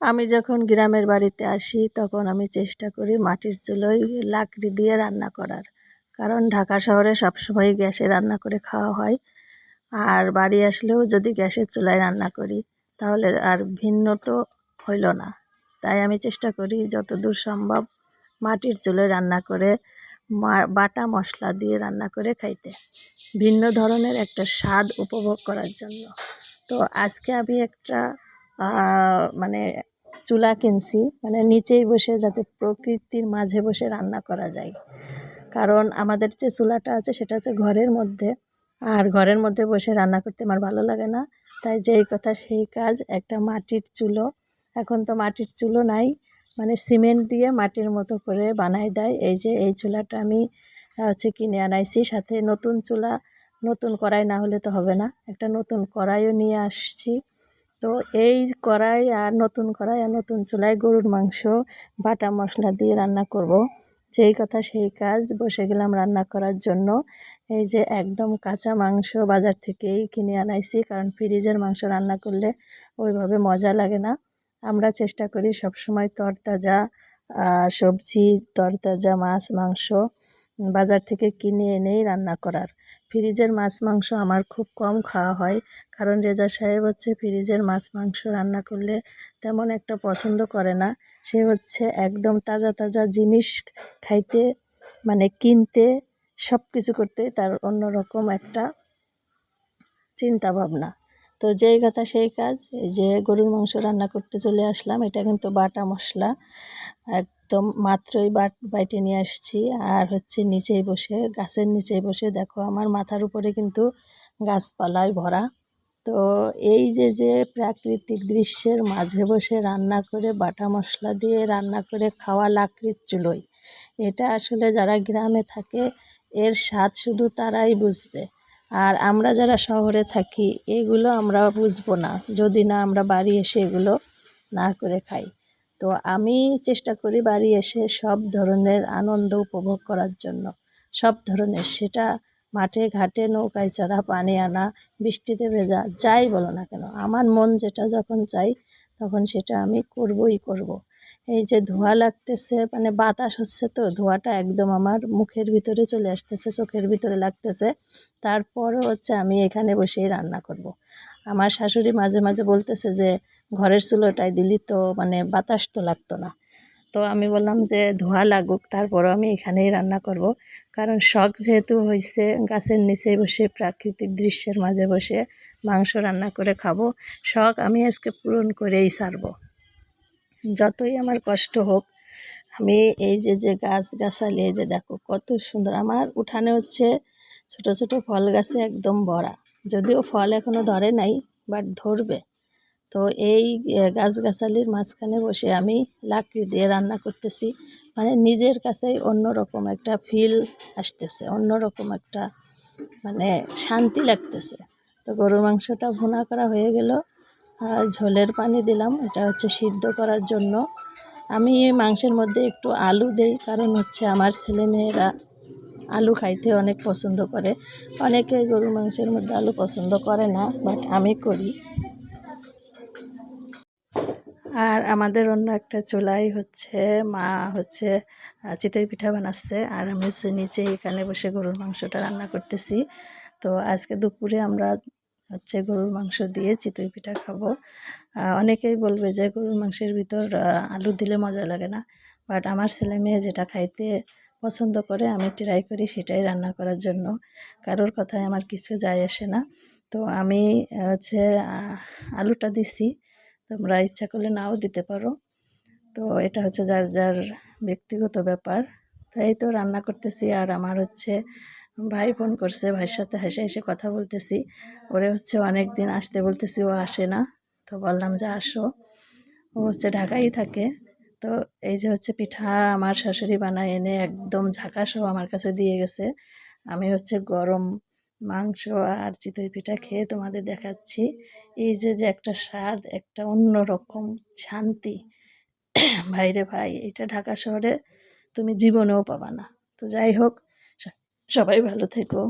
আমি যখন গ্রামের বাড়িতে আসি, তখন আমি চেষ্টা করি মাটির চুলোয় লাকড়ি দিয়ে রান্না করার। কারণ ঢাকা শহরে সবসময় গ্যাসে রান্না করে খাওয়া হয়। আর বাড়ি আসলেও যদি গ্যাসের চুলায় রান্না করি, তাহলে আর ভিন্ন তো হইল না। তাই আমি চেষ্টা করি যত দূর সম্ভব মাটির চুলোয় রান্না করে বাটা মশলা দিয়ে রান্না করে খাইতে। ভিন্ন ধরনের একটা স্বাদ উপভোগ করার জন্য। তো আজকে আমি একটা মানে চুলা কিনছি মানে নিচেই বসে যাতে প্রকৃতির মাঝে বসে রান্না করা যায়। কারণ আমাদের যে চুলাটা আছে, সেটা হচ্ছে ঘরের মধ্যে। আর ঘরের মধ্যে বসে রান্না করতে আমার ভালো লাগে না। তাই যেই কথা, সেই কাজ, একটা মাটির চুলো। এখন তো মাটির চুলো নাই মানে সিমেন্ট দিয়ে মাটির মতো করে বানাই দেয়। এই যে এই চুলাটা আমি হচ্ছে কিনে আনাইছি। সাথে নতুন চুলা, নতুন কড়াই না হলে তো হবে না। একটা নতুন কড়াইও নিয়ে আসছি। তো এই কড়াই আর নতুন কড়াই আর নতুন চুলায় গরুর মাংস, বাটা মশলা দিয়ে রান্না করব। যেই কথা সেই কাজ, বসে গেলাম রান্না করার জন্য এই যে একদম কাঁচা মাংস বাজার থেকেই কিনে আনাইছি, কারণ ফ্রিজের মাংস রান্না করলে ওইভাবে মজা লাগে না আমরা চেষ্টা করি সবসময় তরতাজা সবজি, তরতাজা মাছ, মাংস বাজার থেকে কিনে এনেই রান্না করার। ফ্রিজের মাছ, মাংস আমার খুব কম খাওয়া হয়, কারণ রেজা সাহেব হচ্ছে ফ্রিজের মাছ, মাংস রান্না করলে তেমন একটা পছন্দ করে না। সে হচ্ছে একদম তাজা তাজা জিনিস খাইতে মানে কিনতে সব কিছু করতে তার অন্যরকম একটা চিন্তা ভাবনা তো যেই কথা সেই কাজ যে গরুর মাংস রান্না করতে চলে আসলাম, এটা কিন্তু বাটা মশলা একদম মাত্রই বাট, বাইটে নিয়ে আসছি। আর হচ্ছে নিচেই বসে, গাছের নিচেই বসে দেখো আমার মাথার উপরে কিন্তু গাছপালায় ভরা। তো এই যে যে প্রাকৃতিক দৃশ্যের মাঝে বসে রান্না করে বাটা মশলা দিয়ে রান্না করে খাওয়া লাকড়ির চুলোয় এটা আসলে যারা গ্রামে থাকে, এর স্বাদ শুধু তারাই বুঝবে। আর আমরা যারা শহরে থাকি, এগুলো আমরা বুঝব না, যদি না আমরা বাড়ি এসে এগুলো না করে খাই। তো আমি চেষ্টা করি বাড়ি এসে সব ধরনের আনন্দ উপভোগ করার জন্য সব ধরনের, সেটা মাঠে ঘাটে নৌকায় চড়া, পানি আনা, বৃষ্টিতে ভেজা, যাই বলো না কেন, আমার মন যেটা যখন চাই তখন সেটা আমি করবই করব। এই যে ধোঁয়া লাগতেছে মানে বাতাস হচ্ছে তো, ধোঁয়াটা একদম আমার মুখের ভিতরে চলে আসতেছে, চোখের ভিতরে লাগতেছে তারপরও হচ্ছে আমি এখানে বসেই রান্না করব। আমার শাশুড়ি মাঝে মাঝে বলতেছে যে ঘরের চুলোটাই দিলি তো মানে বাতাস তো লাগতো না। তো আমি বললাম যে ধোঁয়া লাগুক, তারপরও আমি এখানেই রান্না করব। কারণ শখ যেহেতু হয়েছে গাছের নিচে বসে, প্রাকৃতিক দৃশ্যের মাঝে বসে মাংস রান্না করে খাব। শখ আমি আজকে পূরণ করেই সারব যতই আমার কষ্ট হোক, আমি এই যে যে গাছ গাছালি, এই যে দেখো কত সুন্দর। আমার উঠানে হচ্ছে ছোট ছোট ফল গাছে একদম ভরা। যদিও ফল এখনও ধরে নাই বাট ধরবে। তো এই গাছগাছালির মাঝখানে বসে আমি লাকড়ি দিয়ে রান্না করতেছি। মানে নিজের কাছেই অন্যরকম একটা ফিল আসতেছে, অন্যরকম একটা মানে শান্তি লাগতেছে। তো গরুর মাংসটা ভুনা করা হয়ে গেল। আর ঝোলের পানি দিলাম, এটা হচ্ছে সিদ্ধ করার জন্য। আমি মাংসের মধ্যে একটু আলু দেই, কারণ হচ্ছে আমার ছেলে মেয়েরা আলু খাইতে অনেক পছন্দ করে। অনেকে গরুর মাংসের মধ্যে আলু পছন্দ করে না বাট আমি করি। আর আমাদের অন্য একটা চুলাই হচ্ছে, মা হচ্ছে চিতই পিঠা বানাচ্ছে। আর আমি হচ্ছে নিচে এখানে বসে গরুর মাংসটা রান্না করতেছি। তো আজকে দুপুরে আমরা হচ্ছে গরুর মাংস দিয়ে চিতই পিঠা খাব। অনেকেই বলবে যে গরুর মাংসের ভিতর আলু দিলে মজা লাগে না। বাট আমার ছেলে মেয়ে যেটা খাইতে পছন্দ করে, আমি ট্রাই করি সেটাই রান্না করার জন্য। কারোর কথায় আমার কিছু যায় আসে না। তো আমি হচ্ছে আলুটা দিছি। তোমরা ইচ্ছা করলে নাও দিতে পারো। তো এটা হচ্ছে যার যার ব্যক্তিগত ব্যাপার। তাই তো রান্না করতেছি আর আমার হচ্ছে ভাই ফোন করছে, ভাইয়ের সাথে হেসে হেসে কথা বলতেছি। ওরে হচ্ছে অনেক দিন আসতে বলতেছি, ও আসে না। তো বললাম যে আসো। ও হচ্ছে ঢাকাই থাকে। তো এই যে হচ্ছে পিঠা আমার শাশুড়ি বানায় এনে একদম ঝাঁকা ঝাঁকাসহ আমার কাছে দিয়ে গেছে। আমি হচ্ছে গরম মাংস আর চিতই পিঠা খেয়ে তোমাদের দেখাচ্ছি। এই যে যে একটা স্বাদ, একটা অন্য রকম শান্তি। ভাইরে ভাই, এটা ঢাকা শহরে তুমি জীবনেও পাবা না। তো যাই হোক সবাই ভালো থেকো।